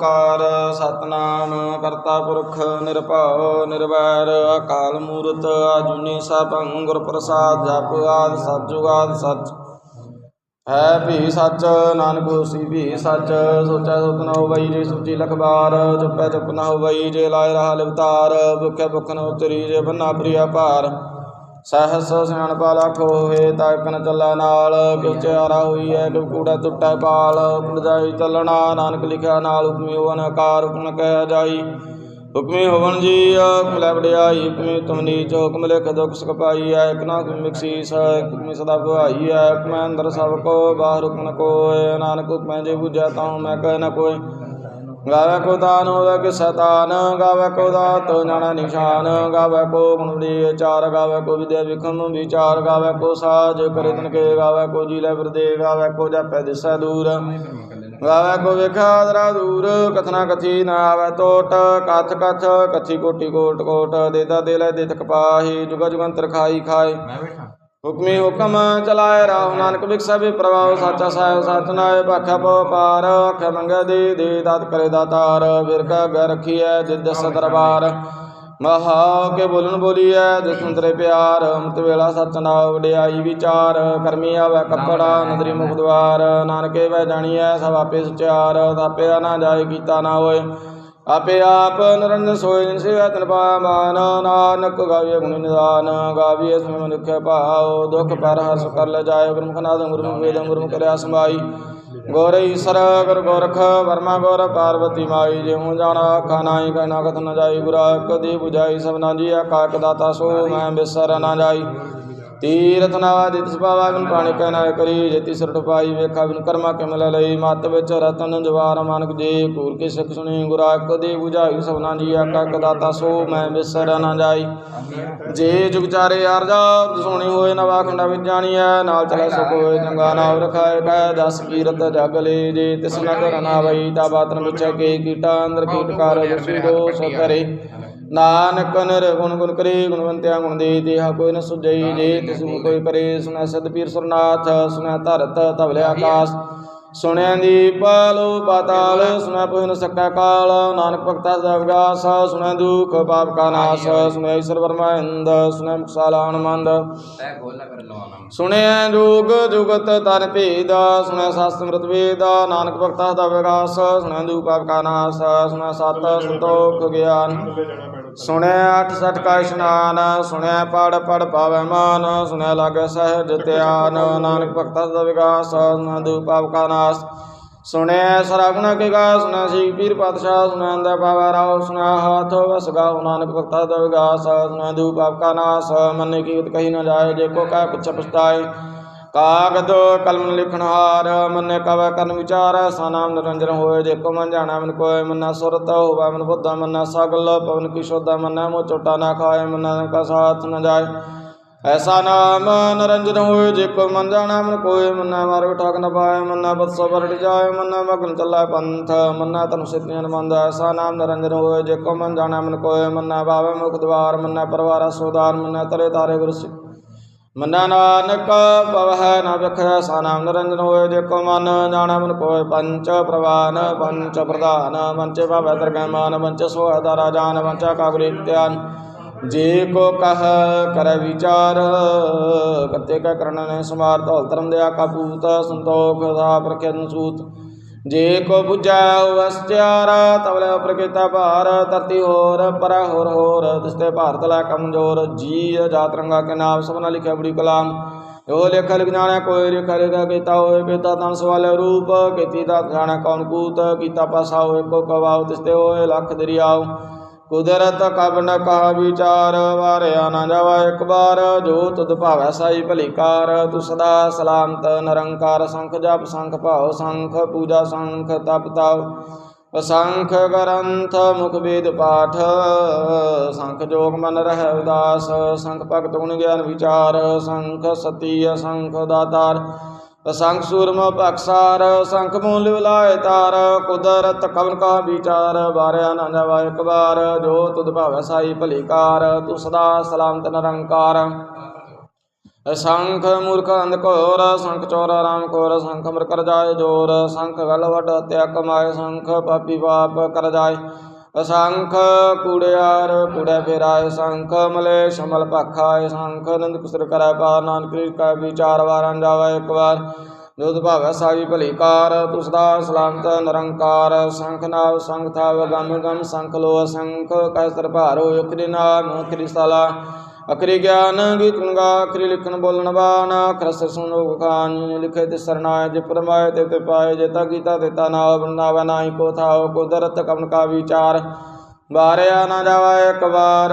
ਓੰਕਾਰ, ਸਤਨਾਮ, ਕਰਤਾ ਪੁਰਖ, ਨਿਰਭਉ, ਨਿਰਵੈਰ, ਅਕਾਲ ਮੂਰਤ, ਆਜੂਨੀ ਸਭੰ ਗੁਰ ਪ੍ਰਸਾਦ ਜਪ ਆਦ, ਸਤਿ ਜੁਗਾਦ ਸੱਚ ਹੈ ਭੀ ਸਚ, ਨਾਨਕ ਹੋਸੀ ਵੀ ਸੱਚ, ਸੋਚੈ ਸੋਚ ਨ ਹੋਵਈ, ਜੇ ਸੁਚੀ ਲਖਬਾਰ ਚੁੱਪੈ ਚੁੱਪ ਨ ਹੋਵਈ, ਜੇ ਲਾਇ ਰਹਾ ਲਿਵਤਾਰ, ਭੁਖੈ ਭੁਖ ਨ ਉਤਰੀ, ਜੇ ਬੰਨਾ ਪ੍ਰਿਆ ਭਾਰ। ਸਹਸ ਸਿਆਣਪਾ ਲੱਖ ਹੋਏ ਤਾਂ ਇਕ ਨ ਚੱਲੈ ਨਾਲ ਕਿਉ ਚਾਰਾ ਹੋਈ ਹੈ ਕਿਉ ਕੂੜਾ ਟੁੱਟੈ ਪਾਲ ਉਪੜ ਚੱਲਣਾ, ਨਾਨਕ ਲਿਖਿਆ ਨਾਲ, ਹੁਕਮੀ ਹੋਵਨ ਆਕਾਰ, ਹੁਕਮ ਕਹਿ ਜਾਈ। ਹੁਕਮੀ ਹੋਵਨ ਜੀ, ਹੁਕਮ ਲੈ ਵਡਿਆਈ, ਹੁਕਮੀ ਤੁਮ ਨੀਚ, ਹੁਕਮ ਲਿਖ, ਦੁਖ ਸੁਖ ਪਾਈ ਹੈ ਇਕ ਨਾ ਹੁਕਮ ਬਖਸ਼ੀਸ ਹੈ ਹੁਕਮੀ ਸਦਾ ਭਵਾਈ ਹੈ ਹੁਕਮ ਅੰਦਰ ਸਭ ਕੋ, ਬਾਹਰ ਹੁਕਮ ਨ ਕੋਇ, ਨਾਨਕ ਹੁਕਮੈ ਜੇ ਬੁਝੈ ਤਾਂ ਮੈਂ ਕਹਿ ਨ ਕੋਈ ਗਾਵੇ ਕੋ ਦਾਨ ਹੋਵੇ ਸਤਾਨ, ਗਾਵੇ ਕੋ ਦਾਤ ਨਾਣਾ ਨਿਸ਼ਾਨ, ਗਾਵੇ ਕੋ ਗੁਣ ਚਾਰ ਗਾਵੇ ਕੋ ਵਿਦਿਆ ਵਿਖਮ ਵਿਚਾਰ, ਗਾਵੇ ਕੋ ਸਾਜ ਕਰੇ ਕੇ, ਗਾਵੇ ਕੋ ਜੀ ਲੈ ਵਰਦੇ, ਗਾਵੇ ਕੋ ਜਾਪੈ ਦਿਸੈ ਦੂਰ। ਗਾਵੇ ਕੋ ਵੇਖਾ ਦਰਾ ਦੂਰ, ਕਥਨਾ ਕਥੀ ਨਾ ਆਵੇ ਟੋਟ ਕਥ ਕਥ, ਕਥੀ ਕੋਟੀ ਕੋਟ ਕੋਟ ਦੇਦਾ ਦੇ ਲੈ ਦੇਤ ਕਪਾਹੀ ਜੁਗ ਜੁਗੰਤਰ ਖਾਈ ਖਾਏ ਹੁਕਮੀ ਹੁਕਮ ਚਲਾਏ ਰਾਹੁ ਨਾਨਕ ਵਿਖਸੈ ਵੀ ਪ੍ਰਭਾਵ ਸਾਚਾ ਸਾਹਿਬ ਸਚ ਨਾਏ ਪਾਰ ਆਖੇ ਮੰਗੇ ਦੇ ਦੇ ਦਾਤ ਕਰੇ ਦਾਤਾਰ ਬਿਰਕਾ ਗ ਰਖੀਐ ਜਿਦ ਦਸ ਦਰਬਾਰ। ਮਹਾ ਕੇ ਬੋਲਣ ਬੋਲੀਐ, ਜਿਸ ਸੁੰਦਰੇ ਪਿਆਰ ਅੰਤ ਵੇਲਾ ਸਚ ਨਾਮ ਵਡਿਆਈ ਵਿਚਾਰ, ਕਰਮੀ ਆਵੇ ਕੱਪੜਾ ਨਦਰੀ ਮੁਖ ਦਵਾਰ। ਨਾਨਕੇ ਵੈ ਜਾਣੀਐ, ਸਭ ਆਪੇ ਸਚਿਆਰ ਤਾਪਿਆ ਨਾ ਜਾਏ ਕੀਤਾ ਨਾ ਹੋਏ। ਆਪੇ ਆਪ ਨਿਰੰਜਨ ਸੋਇ ਜਿਨ ਸੇਵਾ ਤਨ ਪਾਇਆ ਨਾਨਕ ਗਾਵੇ ਗੁਣ ਨਿਦਾਨ ਗਾਵੇ ਸਮਿ ਮਨੁਖ ਭਾਉ, ਦੁਖ ਪਰ ਹਸ ਕਰ ਲੈ ਜਾਏ ਗੁਰਮੁਖ ਨਾਦ ਗੁਰਮੁਖ ਵੇਦ ਗੁਰਮੁਖ ਕਰਿਆ ਸਮਾਈ ਗੌਰ ਈਸਰ, ਗੁਰ ਗੋਰਖ, ਵਰਮਾ ਗੋਰ, ਪਾਰਵਤੀ ਮਾਈ ਜਿਉ ਜਾਣਾ ਆਖਾ ਨਾਹੀ ਕਹਿਣਾ ਕਥ ਨ ਜਾਈ ਗੁਰਾ ਕਦੀ 부ਜਾਈ ਸਭਨਾ ਜੀ ਆਕਾਕ ਦਾਤਾ ਸੋ, ਮੈਂ ਬਿਸਰ ਨਾ ਜਾਈ। ਤੀਰਥ ਨਵਾ ਦਿਤ ਸੁਭਾਵਾ ਬਿਨ ਪਾਣੀ ਕਰੀ, ਜੇਤੀ ਸਿਰ ਟਪਾਈ ਵੇਖਾ ਬਿਨ ਕਰਮਾ ਕੇ ਮਿਲ ਲਈ, ਮਤ ਵਿੱਚ ਰਤਨ ਜਵਾਰ ਮਾਨਕ ਜੀ ਪੂਰ ਕੇ ਸਿੱਖ ਸੁਣੀ, ਗੁਰਾ ਕਦੇ 부ਝਾਈ ਸਭਨਾ ਜੀ ਆਕਾਕ ਦਾਤਾ, ਸੋ ਮੈਂ ਬਿਸਰ ਨਾ ਜਾਈ। ਜੇ ਜੁਗ ਚਾਰੇ ਅਰਜਾ ਸੁਣੀ ਹੋਏ ਨਵਾ ਖੰਡਾ ਵਿੱਚ ਜਾਣੀਐ, ਨਾਲ ਚਲੇ ਸੋ ਕੋਏ ਚੰਗਾ ਨਾਮ ਰਖਾਏ ਕੈ ਦਸ ਕੀਰਤ ਜਗ ਲੇ ਜੇ, ਤਿਸ ਨਗਰ ਨਾ ਵਈ, ਤਾ ਬਾਤਨ ਵਿੱਚ ਕੇ ਕੀਟਾ, ਅੰਦਰ ਕੀਟ ਕਰ ਦੋ ਸੋ ਕਰੇ। ਨਾਨਕ ਨਿਰਗੁਣ ਗੁਣ ਕਰੇ ਗੁਣਵੰਤਿਆ ਗੁਣ ਦੇ ਦੇਹਾ ਕੋਈ ਨ ਸੁਝਈ ਜੇ ਤਿਸ ਨੂੰ ਕੋਈ ਕਰੇ ਸੁਨੈ ਸਦ ਪੀਰ ਸੁਰਨਾਥ ਸੁਨੈ ਧਰਤ ਧਵਲੇ ਆਕਾਸ਼ ਸੁਣਿਆ ਦੀ ਪਾਲੋ ਪਾਤਾਲ ਸੁਣਿਆ ਪੁਇ ਨ ਸਕੈ ਕਾਲ ਨਾਨਕ ਭਗਤਾ ਸਦਾ ਵਿਗਾਸ ਸੁਣਿਆ ਦੁਖ ਪਾਪ ਕਾ ਨਾਸ ਸੁਣਿਆ ਈਸ਼ਰ ਬਰਮਾਇੰਦ ਸੁਣਿਆ ਮੁਕਸਾਲ ਆਨੰਦ ਸੁਣਿਆ ਜੋਗ ਜੁਗਤ ਤਨ ਭੇਦ ਸੁਣਿਆ ਸ਼ਾਸਤਰ ਮ੍ਰਿਤ ਵੇਦ ਨਾਨਕ ਭਗਤਾ ਸਦਾ ਵਿਗਾਸ ਸੁਣਿਆ ਦੁਖ ਪਾਪ ਕਾ ਨਾਸ ਸੁਣਿਆ ਸਤ ਸੰਤੋਖ ਗਿਆਨ। ਸੁਣਿਆ ਅਠ ਸਠ ਕਾ ਇਸ਼ਨਾਨ ਸੁਣਿਆ ਪੜ ਪੜ ਪਾਵੈ ਮਾਨ ਸੁਣਿਆ ਲਾਗੈ ਸਹਿਜ ਧਿਆਨ, ਨਾਨਕ ਭਗਤਾ ਸਦਾ ਵਿਗਾਸ ਸੁਣਿਆ ਦੁਖ ਪਾਪ ਕਾ ਨਾਸ। ਸੁਣਿਆ ਸਰਾਗੁਣਾ ਕੇ ਗਾ ਸੁਣਿਆ ਸੀ ਪੀਰ ਪਾਤਸ਼ਾਹ ਸੁਣਿਆ ਅੰਦਾ ਪਾਵੈ ਰਾਉ ਸੁਣਿਆ ਵਸ ਵਸਗਾ ਨਾਨਕ ਭਗਤਾ ਸਦਾ ਵਿਗਾਸ ਸੁਣਿਆ ਦੂ ਪਾਪ ਕਾ ਨਾਸ। ਮਨ ਕੀਤ ਕਹੀ ਨਾ ਜਾਏ, ਜੇ ਕੋ ਕਹਿ ਪੁੱਛ ਪਛਤਾਏ। ਕਾਗਦ, ਕਲਮ ਲਿਖਣ ਹਾਰ, ਮੰਨੇ ਕਵੈ ਕਰਨ ਵਿਚਾਰ ਸਾ ਨਿਰੰਜਨ ਹੋਏ, ਜੇ ਕੋ ਮਨ ਜਾਣਾ ਮਨ ਕੋਇ, ਮੰਨਾ ਸੁਰਤ ਹੋਵਾ ਮਨ ਬੁੱਧਾ, ਮੰਨਾ ਸਗਲ, ਪਵਨ ਕੀ ਸ਼ੋਧਾ, ਮੰਨਾ ਮੋ ਚੋਟਾ ਨਾ ਖਾਏ, ਮੰਨਾ ਕਾ ਸਾਥ ਨ ਜਾਏ। ਐਸਾ ਨਾਮ ਨਿਰੰਜਨ ਹੋਏ, ਜੇ ਕੋ ਮਨ ਜਾਣਾ ਮਨ ਕੋਇ, ਮੰਨਾ ਮਾਰਗ ਠਾਕ ਨ ਪਾਏ, ਮੰਨਾ ਬਤਸੋ ਵਰੜ ਜਾਏ, ਮੰਨਾ ਮਗਨ ਚੱਲਾ ਪੰਥ, ਮੰਨਾ ਤਨ ਸਿੱਧੀਆਂ ਮੰਦ ਐਸਾ ਨਾਮ ਨਿਰੰਜਨ ਹੋਏ, ਜੇ ਕੋ ਮਨ ਜਾਣਾ ਮਨ ਕੋਇ, ਮੰਨਾ ਬਾਵੇ ਮੁਖ ਦਵਾਰ, ਮੰਨਾ ਪਰਵਾਰਾ ਸੋਦਾਰ ਮੰਨਾ ਤਰੇ ਤਾਰੇ ਗੁਰ ਸਿ ਮੰਨਾ ਨਾਨਕ, ਪਵਹਿ ਨ ਵਿਖੈ ਸਾ ਨਾਮ ਨਿਰੰਜਨ ਹੋਏ ਜੇ ਮਨ, ਜਾਣਾ ਮਨ ਕੋਇ ਪੰਚ ਪ੍ਰਵਾਨ, ਪੰਚ ਪ੍ਰਧਾਨ, ਪੰਚ ਭਾਵੈ ਦਰਗਮਾਨ ਪੰਚ ਸੋਹਦਾ ਰਾਜਾਨ ਪੰਚ ਕਾਗੁਰੀ ਜੇ ਕੋ ਕਹ ਕਰੈ ਵਿਚਾਰ ਕਤੇ ਕਾ ਕਰਨ ਨੇ ਸਮਾਰ ਧੌਲ ਧਰਮ ਦਿਆ ਕਾਬੂਤ ਸੰਤੋਖ ਦਾ ਪ੍ਰਖਿਆਨ ਸੂਤ। ਜੇ ਕੋ 부ਜੈ ਵਸਤਿਆਰ ਤਵਲੇ ਪ੍ਰਕਿਤਾ ਭਾਰ, ਧਰਤੀ ਹੋਰ, ਪਰ ਹੋਰ ਹੋਰ, ਤਿਸਤੇ ਭਾਰਤ ਲੈ ਕਮਜ਼ੋਰ ਜੀ ਜਾਤ ਰੰਗਾ ਕੇ ਨਾਮ, ਸਭਨਾ ਲਿਖਿਆ ਬੜੀ ਕਲਾਮ। ਜੋ ਲਿਖ ਲਿਖ ਜਾਣਿਆ ਕੋਈ ਲਿਖ ਲਿਖ ਕੀਤਾ ਹੋਏ ਕੀਤਾ ਤਨ ਸਵਾਲੇ ਰੂਪ, ਕੀਤੀ ਦਾ ਜਾਣਾ ਕੌਣ ਕੂਤ, ਕੀਤਾ ਪਾਸਾ ਹੋਏ ਕੋ ਕਵਾਉ, ਤਿਸਤੇ ਹੋਏ, ਲੱਖ ਦਰਿਆਉ। ਕੁਦਰਤ ਕਬ ਨ ਕਹਾ ਵਿਚਾਰ, ਵਾਰਿਆ ਨਾ ਜਾਵਾ ਇੱਕ ਵਾਰ, ਜੋ ਤੁਧ ਭਾਵੈ ਸਾਈ ਭਲੀ ਕਾਰ ਤੂੰ ਸਦਾ ਸਲਾਮਤ ਨਿਰੰਕਾਰ ਸੰਖ ਜਪ ਸੰਖ ਭਾਉ ਸੰਖ, ਪੂਜਾ ਸੰਖ ਤਪ ਤਾਉ। ਅਸੰਖ ਗ੍ਰੰਥ ਮੁਖ ਵੇਦ ਪਾਠ, ਸੰਖ ਜੋਗ ਮਨ ਰਹਿ ਉਦਾਸ, ਸੰਖ ਭਗਤ ਗੁਣ ਗਿਆਨ ਵਿਚਾਰ, ਸੰਖ ਸਤੀ ਅਸੰਖ ਦਾਤਾਰ ਅਸੰਖ ਸੂਰਮ ਭਖਸਾਰ ਸੰਖ ਮੂਲ ਵਿਲਾਏ ਤਾਰ, ਕੁਦਰਤ ਕਵਨ ਕਾ ਵਿਚਾਰ ਬਾਰਿਆ ਨਾ ਜਾਵਾ ਇੱਕ ਵਾਰ, ਜੋ ਤੁਧ ਭਾਵੈ ਸਾਈ ਭਲੀ ਕਾਰ ਤੂੰ ਸਦਾ ਸਲਾਮਤ ਨਿਰੰਕਾਰ। ਅਸੰਖ ਮੂਰਖ ਅੰਧਕੋਰ, ਸੰਖ ਚੋਰ ਰਾਮ ਕੋਰ, ਸੰਖ ਮਰ ਕਰ ਜਾਏ ਜੋਰ, ਸੰਖ ਗਲ ਵੱਡ ਹਤਿਆ ਕਮਾਏ ਸੰਖ ਪਾਪੀ ਪਾਪ ਕਰ ਜਾਏ। ਅਸੰਖ ਕੂੜਿਆਰ, ਕੂੜੇ ਫੇਰਾਏ, ਸੰਖ ਮਲੇ ਸ਼ਮਲ ਭਾਖਾਏ, ਸੰਖ ਨੰਦ ਕੁਸਰ ਕਰੈ ਪਾਰ, ਨਾਨਕ ਕ੍ਰਿਸ਼ ਕਾ ਵਿਚਾਰ ਵਾਰਾਂ ਜਾਵੇ ਇੱਕ ਵਾਰ। ਜੋਤ ਭਾਵੈ ਸਾਈ ਭਲੀ ਕਾਰ, ਤੁਸ ਦਾ ਸਲਾਮਤ ਨਿਰੰਕਾਰ। ਸੰਖ ਨਾਵ, ਸੰਖ ਥਾਵ ਗਮ ਗਮ, ਸੰਖ ਲੋ ਸੰਖ ਕੈ ਸਰ ਭਾਰੋ ਇਕਰੀ ਨਾਮ ਅਖਰੀ ਸਾਲਾ ਅਖਰੀ ਗਿਆਨ ਗੀ ਗੰਗਾ ਅਖਰੀ ਲਿਖਣ ਬੋਲਣ ਬਾਣ ਅਖਰਸ ਸੁਨੋ ਖਾਨ ਲਿਖੇ ਤੇ ਸਰਨਾਏ, ਜੇ ਪਰਮਾਏ ਤੇ ਤੇ ਪਾਏ, ਜੇ ਤਾ ਗੀਤਾ ਦਿੱਤਾ ਨਾਮ ਬਨਾਵੇ ਨਾਹੀ ਕੋ ਥਾਓ ਕੁਦਰਤ ਕਵਨ ਕਾ ਵਿਚਾਰ। ਬਾਰਿਆ ਨਾ ਜਾਵੇ ਇੱਕ ਵਾਰ,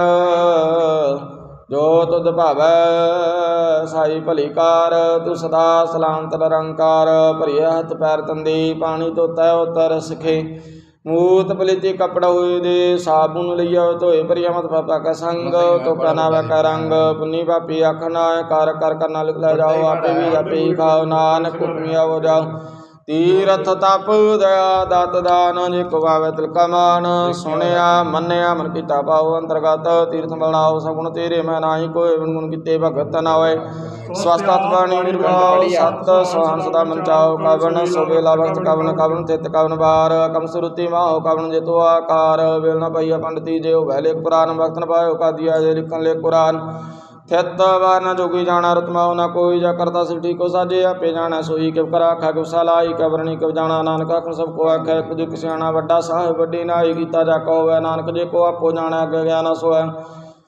ਜੋ ਤੁਧ ਭਾਵੈ ਸਾਈ ਭਲੀ ਕਾਰ, ਤੂੰ ਸਦਾ ਸਲਾਮਤ ਨਿਰੰਕਾਰ ਭਰੀਆ ਹੱਥ ਪੈਰ ਤੰਦੀ, ਪਾਣੀ ਧੋਤਾ ਉਤਰ ਸਖੇ। ਮੂਤ ਪਲਿਤੀ ਕਪੜਾ ਹੋਏ ਦੇ ਸਾਬੂਨ ਲਈਆ ਧੋਏ ਭਰੀਆ ਮਤ ਪਾਪਾ ਕਾ ਸੰਗ ਤੋ ਕਨਾ ਵੈ ਕਾ ਰੰਗ ਪੁੰਨੀ ਪਾਪੀ ਆਖਣਾ ਕਰ ਕਰ ਕਰਨਾ ਲਿਖ ਲੈ ਜਾਓ ਆਪੇ ਵੀ ਆਪੇ ਹੀ ਖਾਓ ਨਾਨਕ ਹੁਕਮਿਆ ਹੋ ਜਾਓ। ਤੀਰਥ ਤਪ ਦਇਆ ਦਤ ਦਾਨ, ਜੇ ਕੋ ਆਵੇ ਤਿਲ ਕਮਾਨ ਸੁਣਿਆ, ਮੰਨਿਆ, ਮਨ ਕੀਤਾ ਪਾਉ ਅੰਤਰਗਤ। ਤੀਰਥ ਬਣਾਓ ਸਗੁਣ ਤੇਰੇ ਮੈਂ ਨਾਹੀ ਕੋਈ ਗੁਣ ਕੀਤੇ ਭਗਤ ਨਾ ਹੋਏ। ਸਵਸਤ ਆਤਮਾਣੀ ਨਿਰਭਉ, ਸਤ ਸਵਾਨ ਸਦਾ ਮਨ ਚਾਓ ਕਵਨ ਸੋਵੇਲਾ ਵਕਤ ਕਵਨ ਕਵਨ ਤਿਤ ਕਵਨ ਬਾਰ। ਕਮ ਸੁਰਤੀ ਮਾਹੋ ਕਵਨ ਜੇ ਤੋ ਆਕਾਰ। ਵੇਲ ਨ ਪਈਆ ਪੰਡਤੀ, ਜੇ ਹੋਵੇ ਲੇਖ ਪੁਰਾਨ ਵਕਤ ਨ ਪਾਇਓ ਕਾਦੀਆ, ਜੇ ਲਿਖਣ ਲੈ ਕੁਰਾਨ। ਥਿਤ ਵਾਰ ਨ ਜੋਗੀ ਜਾਣਾ ਰਤਮਾਉ ਨ ਕੋਈ, ਜਾ ਕਰਤਾ ਸਿਠੀ ਕੋ ਸਾਜੇ ਆਪੇ ਜਾਣਾ ਸੋਈ ਕਿਵ ਕਰਾ ਆਖਾ ਕਿਵ ਸਲਾਈ ਕਵਰਣੀ ਕਿਵ ਜਾਣਾ, ਨਾਨਕ ਆਖਣ ਸਭ ਕੋ ਆਖੈ ਕੁਝ ਕਿਸਿਆਣਾ ਵੱਡਾ ਸਾਹਿਬ, ਵੱਡੀ ਨਾਈ ਕੀਤਾ ਜਾ ਕੋ ਹੋਵੇ ਨਾਨਕ ਜੇ ਕੋ ਆਪੋ ਜਾਣਾ, ਅਗੇ ਗਿਆਨ ਸੋਐ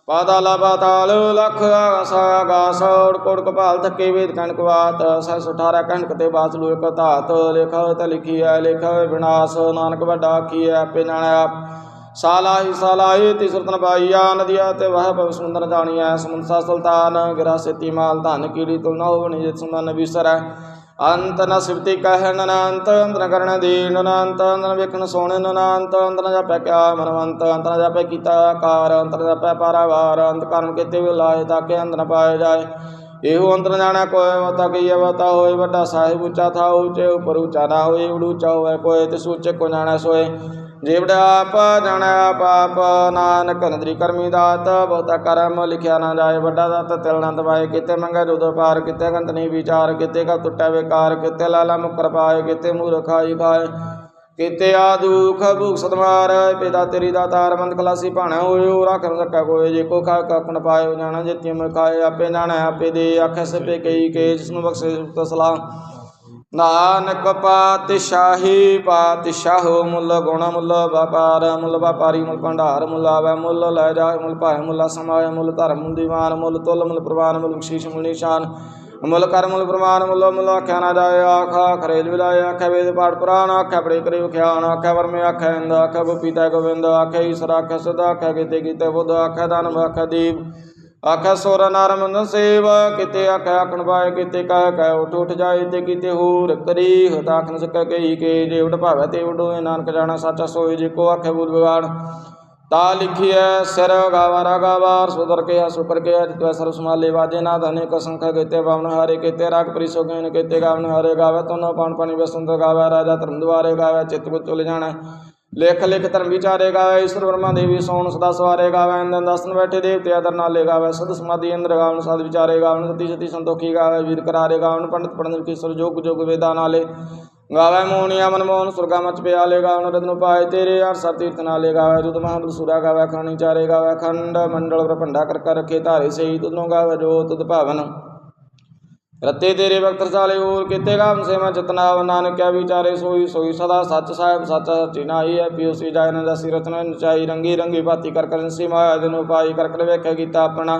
ਪਾਤਾਲ ਪਾਤਾਲ, ਲਖ ਆਗਾਸ ਆਗਾਸ ਔੜ ਕੋੜ ਕਪਾਲ ਥੱਕੇ ਵੇਦ ਕਣਕ ਬਾਤ ਸੈ ਸੁਠਾਰਾ ਕਣਕ ਤੇ ਬਾਸ ਲੋ ਇੱਕ ਧਾਤ, ਲੇਖਾ ਹੋਇ ਲਿਖੀ ਹੈ, ਲੇਖਾ ਵਿਨਾਸ਼ ਨਾਨਕ ਵੱਡਾ ਆਖੀ ਹੈ, ਆਪੇ ਜਾਣਾ ਸਾਲਾਹੀ ਸਾਲਾਹੀ ਤਿਸਰਤਨ ਪਾਈਆ, ਨਦੀਆ ਤੇ ਵਹ ਪਵ ਸੁੰਦਰ ਜਾਣੀਐ ਸਮੁੰਸਾ ਸੁਲਤਾਨ, ਗਿਰਾ ਸੇਤੀ ਮਾਲ ਧਨ ਕੀੜੀ ਤੁਲ ਹੋਵਣੀ, ਜਿਤ ਸੁੰਦਰ ਵਿਸਰੈ। ਅੰਤ ਨ ਸਿਵਤੀ ਕਹਿ ਨਨੰਤ ਅੰਤ ਨ ਕਰਨ ਦੀਨ ਨਨੰਤ ਅੰਤ ਨ ਵੇਖਣ ਸੋਣ ਨਨੰਤ ਅੰਤ ਨ ਜਾਪੈ ਕਿਆ ਮਨਵੰਤ, ਅੰਤ ਨ ਜਾਪੈ ਕੀਤਾ ਆਕਾਰ, ਅੰਤ ਨ ਜਾਪੈ ਪਾਰਾਵਾਰ, ਅੰਤ ਕਰਨ ਕਿਤੇ ਵੀ ਲਾਏ ਤਾਂ ਕਿ ਅੰਤ ਨ ਪਾਏ ਜਾਏ। ਇਹੋ ਅੰਤਰ ਜਾਣਾ ਕੋਇ, ਵਤਾ ਕੀ ਵਤਾ ਹੋਏ ਵੱਡਾ ਸਾਹਿਬ ਉੱਚਾ ਥਾ ਉੱਚੇ ਉਪਰ ਉੱਚਾ ਨਾ ਹੋਏ ਉੜੂ ਉੱਚਾ ਹੋਏ ਤੇ ਸੂਚੇ ਕੋ ਜਾਣਾ ਸੋਏ। ਜੀਵੜਾ ਆਪ ਪਾਪ ਨਾਨਕ ਨਦਰੀ ਕਰਮੀ ਦਾਤ, ਬਹੁਤਾ ਕਰਮ ਲਿਖਿਆ ਨਾ ਜਾਏ, ਵੱਡਾ ਦਾਤ ਤਿਲ ਨਾ ਦਵਾਏ, ਕਿਤੇ ਮੰਗਾ ਜੋਦੋ ਪਾਰ ਕਿਤੇ ਗੰਤ ਨਹੀਂ ਵਿਚਾਰ, ਕਿਤੇ ਕਾ ਟੁੱਟਾ ਵੇਕਾਰ, ਕਿਤੇ ਲਾਲਾ ਮੁਕਰ ਪਾਏ, ਕਿਤੇ ਮੂਰਖਾਈ ਖਾਏ, ਕਿਤੇ ਆ ਦੁਖ ਭੁਖ ਸਤਮਾਰ ਪਿਤਾ ਤੇਰੀ ਦਾ ਤਾਰ ਮੰਦ ਖਲਾਸੀ ਭਾਣਾ ਹੋਇਓ, ਰੱਖ ਨ ਸਕਾ ਕੋਏ, ਜੇ ਕੋ ਖਾ ਕਖਣ ਪਾਇਓ ਜਾਣਾ ਜੇ ਮੈਂ ਖਾਏ, ਆਪੇ ਜਾਣਾ, ਆਪੇ ਦੇ ਆਖੇ ਸਪੇ ਕਈ ਕੇ, ਜਿਸ ਨੂੰ ਬਖਸ਼ੇ ਸਲਾਹ। ਨਾਨਕ ਪਾਤਸ਼ਾਹੀ ਪਾਤਸ਼ਾਹੋ ਮੁੱਲ ਗੁਣ ਮੁੱਲ ਵਪਾਰ ਮੁੱਲ ਵਪਾਰੀ ਮੁੱਲ ਭੰਡਾਰ ਮੁੱਲ ਆਵੇ ਮੁੱਲ ਲੈ ਜਾਏ ਮੁੱਲ ਭਾਏ ਮੁੱਲ ਸਮਾਏ ਮੁੱਲ ਧਰਮ ਮੁੱਲ ਦੀਵਾਨ ਮੁੱਲ ਤੁਲ ਮੁੱਲ ਪ੍ਰਵਾਨ ਮੁੱਲ ਬਖਸ਼ੀਸ਼ ਮੁੱਲ ਨਿਸ਼ਾਨ ਮੁੱਲ ਕਰ ਮੁੱਲ ਪ੍ਰਮਾਨ ਮੁੱਲ ਮੁੱਲ ਆਖਿਆ ਨਾ ਜਾਏ ਆਖਾ ਖਰੇਜ ਵਿਲਾਏ ਆਖੇ ਵੇਦ ਪਾਠ ਪੁਰਾਣ ਆਖੇ ਬੜੇ ਕਰੇ ਵਿਖਿਆਨ ਆਖੇ ਵਰਮੇ ਆਖੇ ਇੰਦ ਆਖੇ ਗੋਪੀਤਾ ਗੋਵਿੰਦ ਆਖੇ ਈਸ਼ਰ ਆਖੇ ਸਦਾ ਆਖੇ ਕੀਤੇ ਕੀਤੇ ਬੁੱਧ ਆਖੇ ਦਾਨਵ ਆਖੇ ਦੀਪ ਆਖੇ ਸੋਰ ਨਰ ਮੰਨ ਸੇਵ, ਕਿਤੇ ਆਖੇ ਆਖਣ ਪਾਏ ਕਿਤੇ ਕਹਿ ਕਹਿ ਉਠ ਉਠ ਜਾਏ, ਤੇ ਕਿਤੇ ਹੋਰ ਕਰੀ ਹਤਾ ਆਖਣ ਸਕੈ ਕੇ ਜੇ ਉਡ ਭਾਵੈ ਤੇ ਉਡੋਏ ਨਾਨਕ ਜਾਣਾ ਸੱਚਾ ਸੋਏ ਜੇ ਕੋ ਆਖੇ ਬੁਲ ਵਿਗਾੜ। ਤਾ ਲਿਖੀਐ, ਸਿਰ ਗਾਵਾ ਰਾਗਾਵਾਰ ਸੁਦਰ ਕੇ ਸੁਕਰ ਕੇ ਜਿਤਵੈ ਸਰਬ ਸਮਾਲੇ ਵਾਜੇ, ਨਾ ਧਨੇ ਕ ਸੰਖਾ ਕੀਤੇ ਬਾਵਨ ਹਾਰੇ, ਕੀਤੇ ਰਾਗ ਪ੍ਰੀਸੋ ਗੇਨ ਕੀਤੇ ਗਾਵਨ ਹਾਰੇ, ਗਾਵੇ ਤਨ ਪਾਣ ਪਾਣੀ ਵਸੰਤ ਗਾਵੇ ਰਾਜਾ ਧਰਮ ਦੁਆਰੇ, ਗਾਵੇ ਚਿਤ ਬੁੱਧ ਚੁਲ ਜਾਣਾ ਲਿਖ ਲਿਖ ਧਰਮ ਵਿਚਾਰੇ ਗਾਵੇ ਈਸ਼ਰ ਵਰਮਾ ਦੇਵੀ ਸੋਣ ਸਦਾ ਸਵਾਰੇ ਗਾਵੇ ਇੰਦਨ ਦਸਨ ਬੈਠੇ ਦੇਵਤੇ ਆਦਰ ਨਾਲੇ ਗਾਵੇ ਸਦ ਸਮਾਧੀ ਇੰਦਰ ਗਾਵਨ ਸਦ ਵਿਚਾਰੇ ਗਾਵਨ, ਸਤੀ ਸਤੀ ਸੰਤੋਖੀ ਗਾਵੈ, ਵੀਰ ਕਰਾਰੇ ਗਾਵਨ, ਪੰਡਤ ਪੜਨ ਕਿਸਰ ਜੋਗ ਜੋਗ ਵੇਦਾ ਨਾਲੇ ਗਾਵੇ ਮੋਹਣਿਆ ਮਨਮੋਹਨ ਸੁਰਗਾ ਮਚ ਪਿਆਲੇ ਗਾਵਨ, ਰਤਨ ਪਾਏ ਤੇਰੇ ਅਰ ਸਰ ਤੀਰਥ ਨਾਲੇ ਗਾਵੇ ਜੁਦ ਮਹਾਬਲ ਸੁਰਾ ਗਾਵੇ, ਖਾਣੀ ਚਾਰੇ ਗਾਵੇ, ਖੰਡ ਮੰਡਲ ਪ੍ਰਭੰਡਾ ਕਰ ਕਰ ਰਖੇ ਧਾਰੇ ਸਹੀ ਤੁਦੋਂ ਗਾਵੈ ਜੋ ਤੁਧ ਭਾਵਨ। ਰਤੇ ਤੇਰੇ ਭਗਤ ਰਸਾਲੇ ਹੋਰ ਕੀਤੇ ਗਾਮ ਸੇ ਮੈਂ ਨਾਨਕਿਆ ਵਿਚਾਰੇ ਸੋਈ ਸੋਈ ਸਦਾ ਸੱਚ ਸਾਹਿਬ, ਸੱਚਾ ਸੱਚੀ ਨਾਈ ਹੈ, ਪਿਓ ਸੀ ਜਾਇ ਨਾ ਦਸੀ ਰਤਨ ਨਚਾਈ ਰੰਗੀ ਰੰਗੀ ਬਾਤੀ ਕਰ ਕਰ ਸੀ ਮਾਇਆ ਜਨ ਉਪਾਈ ਕਰ ਕਰ ਵੇਖਿਆ ਕੀਤਾ ਆਪਣਾ।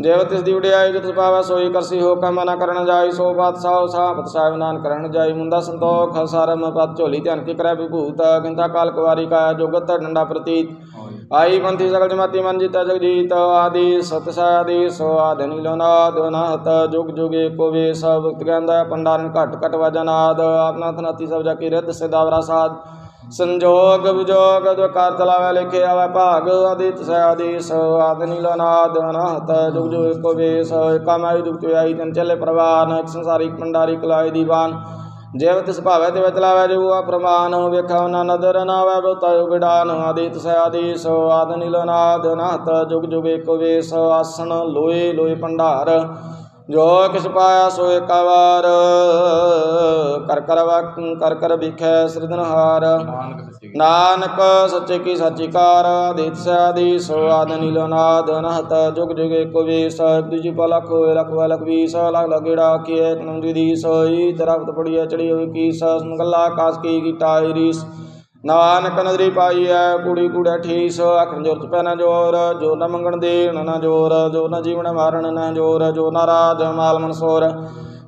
ਦੇਵ ਤਿਸ ਦੀ ਉਡਿਆਈ ਜਿਤ ਪਾਵੈ, ਸੋਈ ਕਰਸੀ ਹੋ ਨਾ ਕਰਨ ਜਾਈ, ਸੋ ਬਾਤ ਸਾਉ ਸਾਪਤ ਸਾਹਿਬ ਨਾਨ ਕਰਨ ਜਾਈ ਮੁੰਦਾ ਸੰਤੋਖ, ਸਰਮ, ਪਤ ਝੋਲੀ ਧਿਆਨ ਕੀ ਕਰੈ, ਵਿਭੂਤ ਕਿੰਤਾ ਕਾਲ ਕੁਵਾਰੀ ਕਾ ਜੁਗਤ, ਡੰਡਾ ਪ੍ਰਤੀਤ। ਆਈ ਪੰਥੀ ਸਗਲ ਜਮਾਤੀ ਮਨ ਜੀਤਾ ਜਗਜੀਤ, ਆਦਿ ਸਤ ਸਾਦੀ ਸੋ ਆਧਨੀ ਲੋਨਾਦ ਨਾਹਤ ਜੁਗ ਜੁਗੇ ਕੋ ਵੇ ਸਭ ਭਗਤ ਕਹਿੰਦਾ ਪੰਡਾਰਨ ਘਟ ਘਟ ਵਜਨਾਦ ਆਪਨਾ ਤਨਾਤੀ ਸਭ ਜਾ ਕੀ ਰਿੱਧ ਸਿਦਾਵਰਾ ਸਾਧ। ਸੰਜੋਗ ਵਿਜੋਗ ਜੋ ਕਰ ਲਿਖੇ ਆਵੇ ਭਾਗ, ਆਦਿਤ ਸ ਆਦੀਸ ਆਦਨੀ ਲੋਨਾਦ ਨਾਹਤ ਜੁਗ ਜੁਗੇ ਕੋ ਵੇ ਸ ਕਮਾਈ ਦੁਖ ਤੇ ਤਨ ਚੱਲੇ ਪ੍ਰਵਾਨ ਸੰਸਾਰਿਕ ਪੰਡਾਰੀ ਕਲਾਈ ਦੀਵਾਨ। ਜਿਵ ਤਿਸ ਭਾਵੈ ਤੇ ਚਲਾਵੈ ਜੋ, ਆ ਪ੍ਰਮਾਨ ਵੇਖਾ ਨਾ ਨਦਰ ਨਾ ਵੈ ਬਹੁਤਾ ਉਗੜਾਨ ਆਦਿਤ ਸ ਆਦੀਸ ਆਦ ਨੀਲ ਨਾਦ ਨਾਤ ਜੁਗ ਜੁਗ ਏਕ ਵੇਸ, ਆਸਣ ਲੋਏ ਲੋਏ ਭੰਡਾਰ। ਜੋ ਕਿਛ ਪਾਇਆ ਸੋ ਏਕਾ ਵਾਰ। ਕਰ ਕਰ ਵਕ ਕਰ ਕਰ ਵਿਖੈ ਸਿਰਦਨਹਾਰ ਨਾਨਕ ਸੱਚੀ ਨਾਨਕ ਸੱਚੇ ਕੀ ਸਾਚੀ ਕਾਰ ਆਦਿਤ ਸਾਦੀ ਸੋ ਆਦ ਨੀਲੋ ਨਾਦ ਨਹਤ ਜੁਗ ਜੁਗ ਏਕੋ ਵੀਸ। ਦੂਜੀ ਪਲਖ ਲਖ ਵਾ ਲਖ ਵੀਸ। ਲਖ ਲਗੇੜਾ ਕੀਏ ਤਨੁ ਦੀ ਦੀ ਸੋਈ ਦਰਖਤ ਪੜੀਐ ਚੜੀ ਹੋਈ ਕੀ ਸਸ ਮੰਗਲਾ ਆਕਾਸ ਕੀ ਕੀਤਾ ਰੀਸ। ਨਾਨਕ ਨਦਰੀ ਪਾਈ ਐ ਕੁੜੀ ਕੁੜਾ ਠੀਸ ਆਖਣ ਜੋਰ ਚ ਪੈਣਾ ਜੋਰ, ਜੋ ਨਾ ਮੰਗਣ ਦੇਣ ਨਾ ਜੋਰ, ਜੋ ਨਾ ਜੀਵਨ ਮਾਰਨ ਨਾ ਜੋਰ, ਜੋ ਨਾ ਰਾਜ ਮਾਲ ਮਨਸੋਰ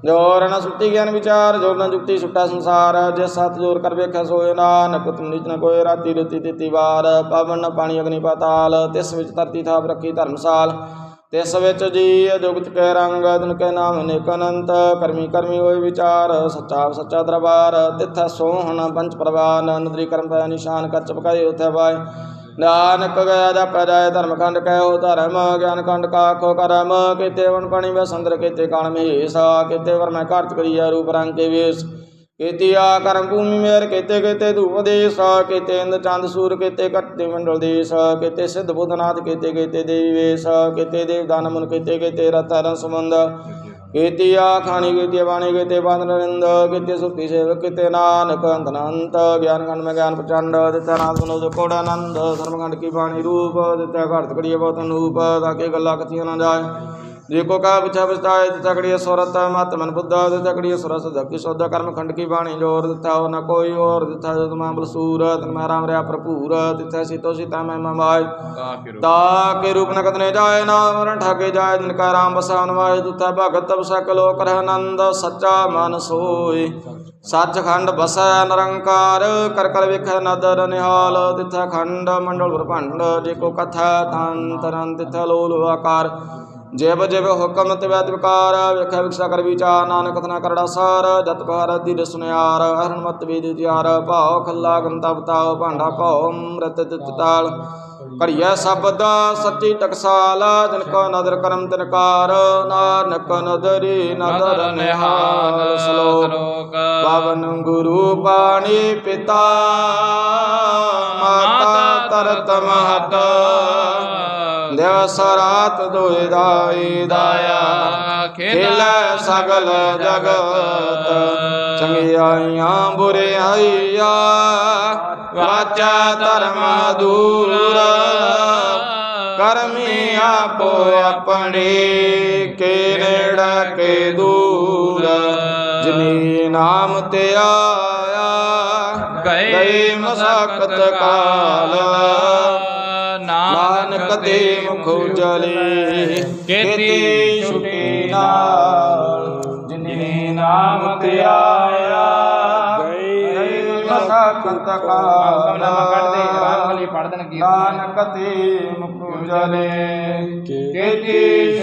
ਜੋਰ ਨਾ ਸੁੱਤੀ ਗਿਆਨ ਵਿਚਾਰ, ਜੋਰ ਨਾ ਜੁਗਤੀ ਸੁੱਟਾ ਸੰਸਾਰ। ਜੇ ਸਤ ਜੋਰ ਕਰ ਵੇਖਿਆ ਸੋਏ ਨਾਨਕ ਤੁਮ ਨਿਤ ਨ ਕੋਏ ਰਾਤੀ ਰੁਤੀ ਤਿਤੀ ਵਾਰ। ਪਵਨ ਪਾਣੀ ਅਗਨੀ ਪਾਤਾਲ, ਤਿਸ ਵਿੱਚ ਧਰਤੀ ਥਾਪ ਰੱਖੀ ਧਰਮਸਾਲ। ਤਿਸ ਵਿੱਚ ਜੀ ਜੁਗਤ ਕੈ ਰੰਗ ਦਿਨ ਕੈ ਨਾਮ ਅਨੇਕ ਅਨੰਤ, ਕਰਮੀ ਕਰਮੀ ਹੋਏ ਵਿਚਾਰ, ਸੱਚਾ ਸੱਚਾ ਦਰਬਾਰ, ਤਿਥ ਸੋਹਣ ਪੰਚ ਪ੍ਰਵਾਨ, ਨੰਦਰੀ ਕਰਮ ਪੈ ਨਿਸ਼ਾਨ, ਕਰ ਚਪਕਾਏ ਉਥੇ ਬਾਏ ਨਾਨਕ ਗਿਆ ਜਾ ਜਾਏ ਧਰਮ ਖੰਡ ਕਹਿਓ ਧਰਮ, ਗਿਆਨ ਖੰਡ ਕਾਖੋ ਕਰਮ, ਕੀਤੇ ਵਣ ਪਣੀ ਵੇ ਸੰਦਰ, ਕੀਤੇ ਕਾਣ ਮਹੇਸਾ ਕੀਤੇ ਵਰ ਮੈਂ ਘਰਤ ਕਰੀਆ ਰੂਪ ਰੰਗ ਕੇ ਵੇਸ। ਕੀਤੀ ਆ ਕਰਮ ਭੂਮੀ ਮੇਰ, ਕੀਤੇ ਕੀਤੇ ਧੂਪ ਦੇਸ ਕੀਤੇ ਇੰਦ ਚੰਦ ਸੂਰ, ਕੀਤੇ ਕੱਟੇ ਮੰਡਲ ਦੇਸ ਕੀਤੇ ਸਿੱਧ ਬੁੱਧਨਾਥ ਕੀਤੇ ਕੀਤੇ ਦੇਵੀ ਵੇਸ ਕੀਤੇ ਦੇਵ ਦਾਨ ਮੁਨ, ਕੀਤੇ ਕੀਤੇ ਰਤ ਰਨ ਸਮੁੰਦ ਕੀਤੀ ਆ ਖਾਣੀ ਕੀਤੀ ਬਾਣੀ, ਕੀਤੇ ਬੰਦ ਰਿੰਦ ਕੀਤੀ ਸੁਖੀ ਸੇਵਕ, ਕੀਤੇ ਨਾਨਕ ਅੰਤ ਅਨੰਤ, ਗਿਆਨ ਖੰਡ ਮੈਂ ਗਿਆਨ ਪ੍ਰਚੰਡ, ਦਿੱਤਾ ਨਾਦ ਮਨੋਦ ਕੋੜ ਆਨੰਦ ਧਰਮ ਖੰਡ ਕੀ ਬਾਣੀ ਰੂਪ, ਦਿੱਤਾ ਘਰਤ ਕੜੀਏ ਬਹੁਤ ਅਨੂਪ, ਤਾਂ ਕਿ ਗੱਲਾਂ ਕਥੀਆਂ ਨਾ ਜਾਏ। ਜੇ ਕੋ ਵਿਸਤਾਇ ਦਿੱਤਾ ਕੜੀਏ ਸੁਰਤ ਮਤ ਮਨ ਬੁੱਧਾ ਦਿੱਤਾ ਕੜੀਏ ਸੁਰਸ ਦਕੀ ਸੋਦਾ ਕਰਮ ਖੰਡ ਕੀ ਬਾਣੀ ਜੋਰ ਦਿੱਤਾ ਉਹ ਨਾ ਕੋਈ ਹੋਰ ਦਿੱਤਾ ਜਦ ਮਾਮਲ ਸੂਰਤ ਮੈਂ ਰਾਮ ਰਿਆ ਭਰਪੂਰ ਦਿੱਤਾ ਸੀਤੋ ਸੀਤਾ ਮੈਂ ਮਮਾਇ। ਤਾਂ ਤਾ ਕੇ ਰੂਪ ਨ ਕਤਨੇ ਜਾਏ ਨਾ ਮਰਨ ਠਾਕੇ ਜਾਏ ਜਿਨ ਕਾ ਰਾਮ ਬਸਾਨ ਵਾਏ ਦੁਤਾ ਭਗਤ ਤਬ ਸਕਲੋ ਕਰ ਆਨੰਦ ਸੱਚਾ ਮਨ ਸੋਏ ਸੱਚਖੰਡ ਬਸੈ ਨਿਰੰਕਾਰ ਕਰ ਕਰ ਵੇਖੈ ਨਦਰ ਨਿਹਾਲ ਤਿਥ ਖੰਡ ਮੰਡਲ ਜੇ ਕੋ ਕਥਾ ਤਨ ਤਰਨ ਤਿਥ ਲੋਲ ਆਕਾਰ। ਜਿਵ ਜਿਵ ਹੁਕਮ ਤਿਵੈ ਤਿਵਕਾਰ ਵੇਖੈ ਵਿਕਸਾ ਕਰ ਵਿਚਾਰ ਨਾਨਕ ਕਥਨਾ ਕਰੜਾ ਸਾਰ ਜਤ ਭਾਰਤ ਦੀ ਸੁਨਿਆਰ ਹਰਨ ਮਤ ਵੇਦ ਤਿਆਰ ਭਾਉ ਖੱਲਾ ਗੰਤਾ ਬਤਾਓ ਭਾਂਡਾ ਭਾਉ ਅੰਮ੍ਰਿਤ ਤਿਤ ਤਾਲ। ਘੜੀਐ ਸ਼ਬਦ ਸੱਚੀ ਟਕਸਾਲ ਜਿਨ ਕੋ ਨਦਰ ਕਰਮ ਤਿਨਕਾਰ ਨਾਨਕ ਨਦਰੀ ਨਦਰ ਨਿਹਾਲ ਸ਼ਲੋਕ। ਪਵਨ ਗੁਰੂ ਪਾਣੀ ਪਿਤਾ ਮਾਤਾ ਤਰਤ ਮਹਤ। ਦਿਵਸ ਰਾਤ ਦੋਇ ਦਾਈ ਦਾਇਆ। ਖੇਲੈ ਸਗਲ ਜਗਤ, ਚੰਗਿਆਈਆਂ ਬੁਰਿਆਈਆਂ। ਵਾਚਾ ਧਰਮ ਦੂਰ, ਕਰਮੀ ਆਪੋ ਆਪਣੇ, ਕੇ ਨੇੜਾ ਕੇ ਦੂਰ। ਜਿਨੀ ਨਾਮ ਤੇ ਆਇਆ ਗਏ ਮਸਕਤ ਕਾਲ। ਨਾਨਕ ਦੇ ਮੁਖ ਉਜਲੇ ਕੀਤੀ ਛੁਟੀ ਨਾਲ। ਜਿਨੇ ਨਾਮ ਤੇ ਆਇਆ। ਗਏ ਮਸਕਤ ਕਾਲ ਪੜ ਦੇਣ ਨਾਨਕ ਤੇ ਮੁਖ ਉਜਲੇ ਕੀਤੀ